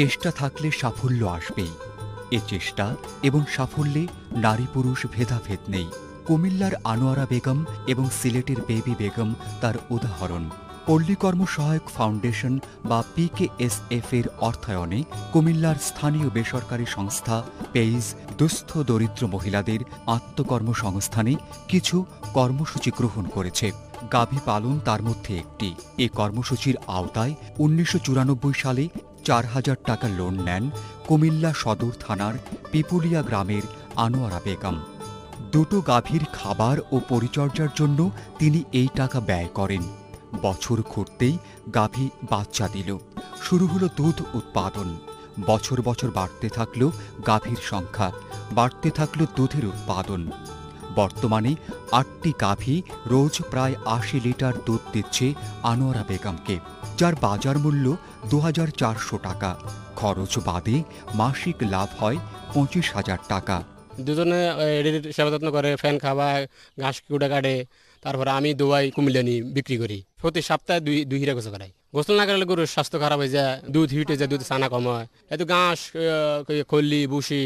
চেষ্টা থাকলে সাফল্য আসবেই। এ চেষ্টা এবং সাফল্যে নারী পুরুষ ভেদাভেদ নেই। কুমিল্লার আনোয়ারা বেগম এবং সিলেটের বেবি বেগম তার উদাহরণ। পল্লী কর্ম সহায়ক ফাউন্ডেশন বা পিকেএসএফ এর অর্থায়নে কুমিল্লার স্থানীয় বেসরকারি সংস্থা পেইজ দুস্থ দরিদ্র মহিলাদের আত্মকর্মসংস্থানে কিছু কর্মসূচি গ্রহণ করেছে। গাভী পালন তার মধ্যে একটি। এ কর্মসূচির আওতায় উনিশশো চুরানব্বই সালে চার হাজার টাকা লোন নেন কুমিল্লা সদর থানার পিপুলিয়া গ্রামের আনোয়ারা বেগম। দুটো গাভীর খাবার ও পরিচর্যার জন্য তিনি এই টাকা ব্যয় করেন। বছর ঘুরতেই গাভী বাচ্চা দিল। শুরু হলো দুধ উৎপাদন। বছর বছর বাড়তে থাকল গাভীর সংখ্যা। বাড়তে থাকল দুধের উৎপাদন। বর্তমানে আটটি গাভী রোজ প্রায় আশি লিটার দুধ দিচ্ছে আনোয়ারা বেগমকে, যার বাজার মূল্য দু হাজার চারশো টাকা। খরচ বাদে মাসিক লাভ হয় পঁচিশ হাজার টাকা। দুজনে সেবা যত্ন করে, ফ্যান খাওয়া ঘাস কুটা কাটে তারপরে আমি দোয়াই কুমিল্লা নিয়ে বিক্রি করি। প্রতি সপ্তাহে দুই দুই হিরা গোসল করাই। গোসল না করলে গরুর স্বাস্থ্য খারাপ হয়ে যায়, দুধ হিটে যায়, দুধ ছানা কম হয়। এত ঘাস খল্লি বুসি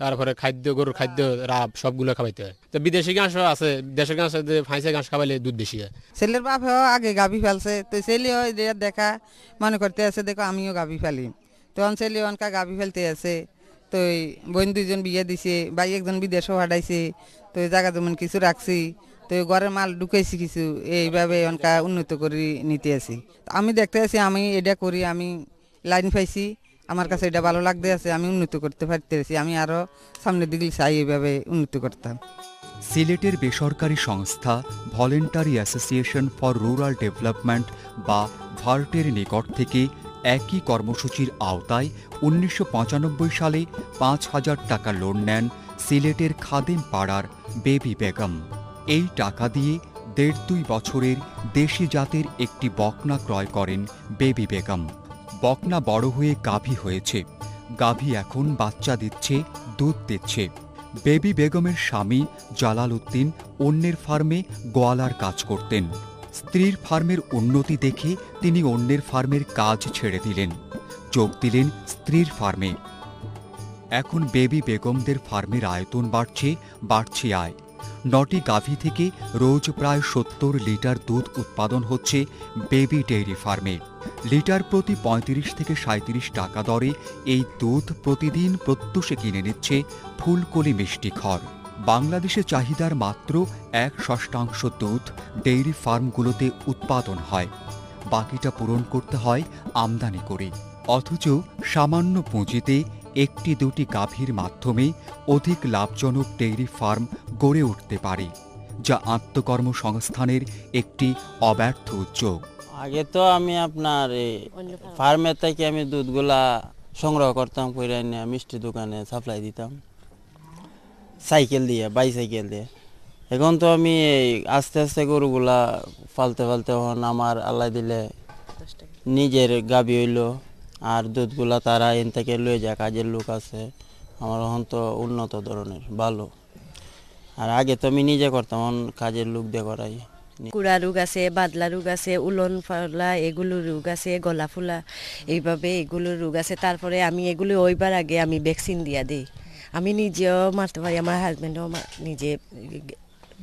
তারপরে খাদ্য, গরুর খাদ্য, রাব, সবগুলো খাওয়াইতে হয়। তো বিদেশি ঘাসও আছে দেশের ঘাস ফাঁসে ঘাস খাওয়াইলে দুধ বেশি হয়। ছেলের বাপ আগে গাভী ফেলছে, তো ছেলে হয় দেখা, মনে করতে আছে, দেখো আমিও গাভী ফেলি। তখন ছেলে অনকা গাভী ফেলতে আছে, তো বোন দুইজন বিয়ে দিছে, ভাই একজন বিদেশও হাঁটাইছে, তো জায়গা যেমন কিছু রাখছি। তো ঘরের মাল ঢুকাইছি কিছু, এইভাবে অনকা উন্নত করে নিতে আছি। আমি দেখতে আছি, আমি এটা করি, আমি লাইন পাইছি, আমার কাছে এটা ভালো লাগতে আছে, আমি উন্নত করতে পারতেছি আমি আরও সামনের দিকে চাই এইভাবে উন্নত করতাম। সিলেটের বেসরকারি সংস্থা voluntary association for rural development বা ভার্টের নিকট থেকে একই কর্মসূচির আওতায় উনিশশো পঁচানব্বই সালে পাঁচ হাজার টাকা লোন নেন সিলেটের খাদেম পাড়ার বেবি বেগম। এই টাকা দিয়ে দেড় দুই বছরের দেশি জাতের একটি বকনা ক্রয় করেন বেবি বেগম। বকনা বড় হয়ে গাভী হয়েছে। গাভী এখন বাচ্চা দিচ্ছে, দুধ দিচ্ছে। বেবি বেগমের স্বামী জালাল উদ্দিন অন্যের ফার্মে গোয়ালার কাজ করতেন। স্ত্রীর ফার্মের উন্নতি দেখে তিনি অন্যের ফার্মের কাজ ছেড়ে দিলেন। যোগ দিলেন স্ত্রীর ফার্মে। এখন বেবি বেগমদের ফার্মের আয়তন বাড়ছে বাড়ছে আয়। নটি গাভী থেকে রোজ প্রায় সত্তর লিটার দুধ উৎপাদন হচ্ছে বেবি ডেইরি ফার্মে। লিটার প্রতি পঁয়ত্রিশ থেকে সাঁত্রিশ টাকা দরে এই দুধ প্রতিদিন প্রত্যুষে কিনে নিচ্ছে ফুলকলি মিষ্টি খড়। বাংলাদেশে চাহিদার মাত্র এক ষষ্ঠাংশ দুধ ডেইরি ফার্মগুলোতে উৎপাদন হয়। বাকিটা পূরণ করতে হয় আমদানি করে। অথচ সামান্য পুঁজিতে একটি দুটি গাভীর মাধ্যমে অধিক লাভজনক ডেইরি ফার্ম গড়ে উঠতে পারে, যা আত্মকর্মসংস্থানের একটি অব্যর্থ উদ্যোগ। আগে তো আমি আপনার ফার্মে থেকে আমি দুধগুলা সংগ্রহ করতাম করে এনে মিষ্টি দোকানে সাপ্লাই দিতাম। সাইকেল দিয়ে বাইসাইকেল দিয়ে। এখন তো আমি এই আস্তে আস্তে গরুগুলা ফালতে ফালতে হন আমার আল্লাহ দিলে নিজের গাবি হইল, আর দুধগুলা তারা এন থেকে লয়ে যায় কাজের লোক আছে। আমার এখন তো উন্নত ধরনের, ভালো। আর আগে তো আমি নিজে করতাম কাজের লোক দিয়ে করাই। কুড়া রোগ আছে, বাদলা রোগ আছে, উলন ফলা, এগুলো রোগ আছে, গলা ফুলা, এইভাবে এগুলো রোগ আছে। তারপরে আমি এগুলো ওইবার আগে আমি ভ্যাকসিন দিয়া দিই। আমি নিজেও মারতে পারি, আমার হাজব্যান্ডও নিজে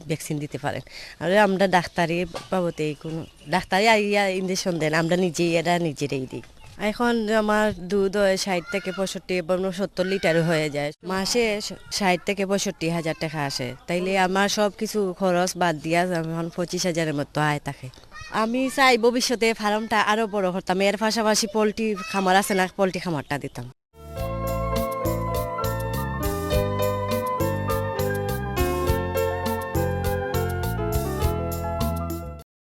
ভ্যাকসিন দিতে পারেন। আর আমরা ডাক্তারি বাবতে কোনো ডাক্তারি আইয়া ইঞ্জেকশন দেন, আমরা নিজেই এরা নিজেরাই দিই। এখন আমার দুধ হয় ষাট থেকে পঁয়ষট্টি এবং সত্তর লিটার হয়ে যায়। মাসে ষাট থেকে পঁয়ষট্টি হাজার টাকা আসে। তাইলে আমার সব কিছু খরচ বাদ দিয়া এখন পঁচিশ হাজারের মতো আয় থাকে। আমি চাই ভবিষ্যতে ফার্মটা আরও বড় করতাম। এর পাশাপাশি পোলট্রি খামার আছে না, পোলট্রি খামারটা দিতাম।